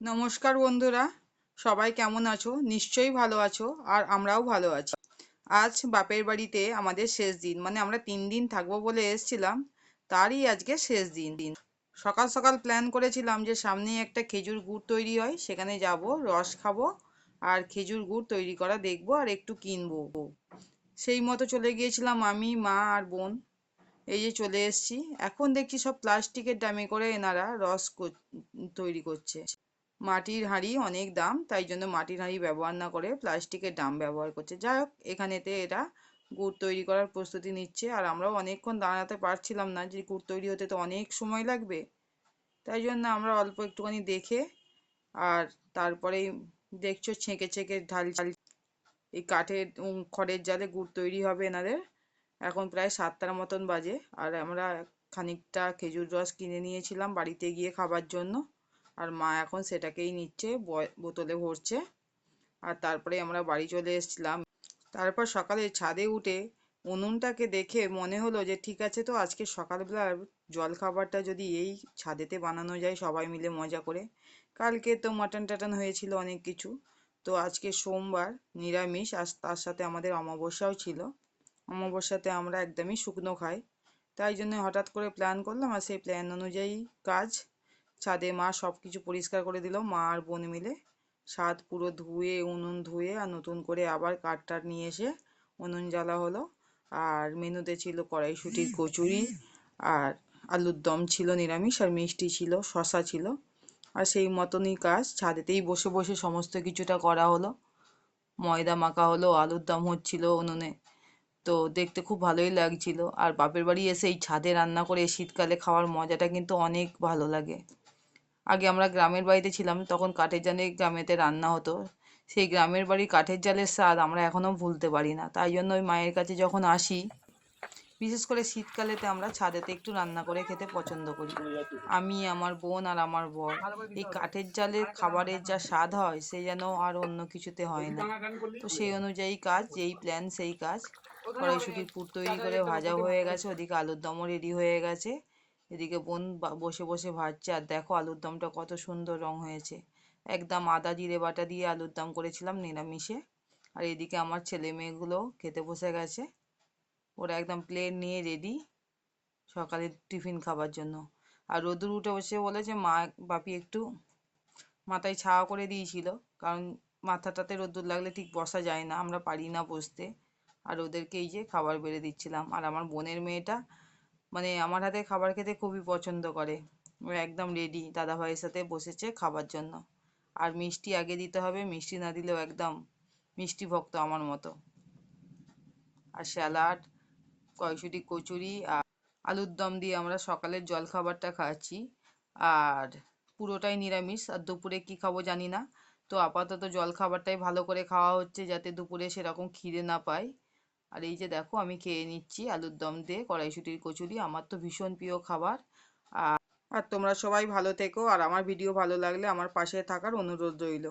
নমস্কার বন্ধুরা, সবাই কেমন আছো? নিশ্চয়ই ভালো আছো আর আমরাও ভালো আছি। আজ বাপের বাড়িতে আমাদের শেষ দিন মানে আমরা তিন দিন থাকব বলে এসেছিলাম, তারই আজকে শেষ দিন। দিন সকাল সকাল প্ল্যান করেছিলাম যে সামনেই একটা খেজুর গুড় তৈরি হয়, সেখানে যাব, রস খাব, আর খেজুর গুড় তৈরি করা দেখব আর একটু কিনবো। সেই মতো চলে গিয়েছিলাম আমি, মা আর বোন। এই যে চলে এসেছি। এখন দেখছি সব প্লাস্টিকের ড্রামে করে এনারা রস তৈরি করছে। মাটির হাঁড়ি অনেক দাম, তাই জন্য মাটির হাঁড়ি ব্যবহার না করে প্লাস্টিকের ড্রাম ব্যবহার করছে। যাই হোক, এখানেতে এরা গুড় তৈরি করার প্রস্তুতি নিচ্ছে, আর আমরাও অনেকক্ষণ দাঁড়াতে পারছিলাম না যে গুড় তৈরি হতে তো অনেক সময় লাগবে। তাই জন্য আমরা অল্প একটুখানি দেখে, আর তারপরেই দেখছ ছেঁকে ছেঁকে ঢাল ঢাল। এই কাঠের খড়ের জালে গুড় তৈরি হবে এনাদের। এখন প্রায় সাতটার মতন বাজে, আর আমরা খানিকটা খেজুর রস কিনে নিয়েছিলাম বাড়িতে গিয়ে খাবার জন্য। আর মা এখন সেটাকেই নিচ্ছে বোতলে ভরছে। আর তারপরে আমরা বাড়ি চলে এসেছিলাম। তারপর সকালে ছাদে উঠে উনুনটাকে দেখে মনে হলো যে, ঠিক আছে তো, আজকে সকালবেলার জলখাবারটা যদি এই ছাদেতে বানানো যায় সবাই মিলে মজা করে। কালকে তো মাটন টাটন হয়েছিল অনেক কিছু। তো আজকে সোমবার নিরামিষ, আর তার সাথে আমাদের অমাবস্যাও ছিল। অমাবস্যাতে আমরা একদমই শুকনো খাই। তাই জন্য হঠাৎ করে প্ল্যান করলাম, আর সেই প্ল্যান অনুযায়ী কাজ ছাদে মা সব কিছু পরিষ্কার করে দিল, মা আর বোন মিলে। ছাদ পুরো ধুয়ে, উনুন ধুয়ে আর নতুন করে আবার কাঠ টাট নিয়ে এসে উনুন জ্বালা হলো। আর মেনুতে ছিল কড়াইশুটির কচুরি আর আলুর দম ছিল নিরামিষ আর মিষ্টি ছিল শশা ছিল। আর সেই মতনই কাজ, ছাদেতেই বসে বসে সমস্ত কিছুটা করা হলো। ময়দা মাখা হলো, আলুর দম হচ্ছিল উনুনে। তো দেখতে খুব ভালোই লাগছিল। আর বাপের বাড়ি এসে এই ছাদে রান্না করে শীতকালে খাওয়ার মজাটা কিন্তু অনেক ভালো লাগে। আগে আমরা গ্রামের বাড়িতে ছিলাম, তখন কাঠের জালে গ্রামেতে রান্না হতো। সেই গ্রামের বাড়ির কাঠের জালের স্বাদ আমরা এখনও ভুলতে পারি না। তাই জন্য ওই মায়ের কাছে যখন আসি, বিশেষ করে শীতকালেতে আমরা ছাদেতে একটু রান্না করে খেতে পছন্দ করি। আমি, আমার বোন আর আমার বর। এই কাঠের জালের খাবারের যা স্বাদ হয়, সে যেন আর অন্য কিছুতে হয় না। তো সেই অনুযায়ী কাজ, যেই প্ল্যান সেই কাজ। কড়াইশুটির পুর তৈরি করে ভাজা হয়ে গেছে, ওদিকে আলুর দমও রেডি হয়ে গেছে। এদিকে বোন বসে বসে ভাজছে। আর দেখো আলুর দমটা কত সুন্দর রং হয়েছে। একদম আদা, জিরে বাটা দিয়ে আলুর দম করেছিলাম নিরামিষে। আর এদিকে আমার ছেলে মেয়েগুলো খেতে বসে গেছে। ওরা একদম প্লেট নিয়ে রেডি সকালে টিফিন খাবার জন্য। আর রোদুর উঠে বসে বলেছে, মা, বাপি একটু মাথায় ছাওয়া করে দিয়েছিল। কারণ মাথাটাতে রোদ্দুর লাগলে ঠিক বসা যায় না, আমরা পারি না বসতে। আর ওদেরকে এই যে খাবার বেড়ে দিচ্ছিলাম। আর আমার বোনের মেয়েটা মানে আমার হাতে খাবার খেতে খুবই পছন্দ করে। ও একদম রেডি দাদা ভাইয়ের সাথে বসেছে খাবার জন্য। আর মিষ্টি আগে দিতে হবে, মিষ্টি না দিলেও একদম মিষ্টি ভক্ত আমার মতো। আর স্যালাড কয়শুটি কচুরি, আর আলুর দম দিয়ে আমরা সকালের জলখাবারটা খাচ্ছি। আর পুরোটাই নিরামিষ, আর দুপুরে কি খাব জানি না। তো আপাতত জলখাবারটাই ভালো করে খাওয়া হচ্ছে যাতে দুপুরে সেরকম খিদে না পায়। আর এই যে দেখো, আমি খেয়ে নিচ্ছি আলুর দম দিয়ে কড়াইশুটির কচুরি। আমার তো ভীষণ প্রিয় খাবার। আর আর তোমরা সবাই ভালো থেকো। আর আমার ভিডিও ভালো লাগলে আমার পাশে থাকার অনুরোধ রইল।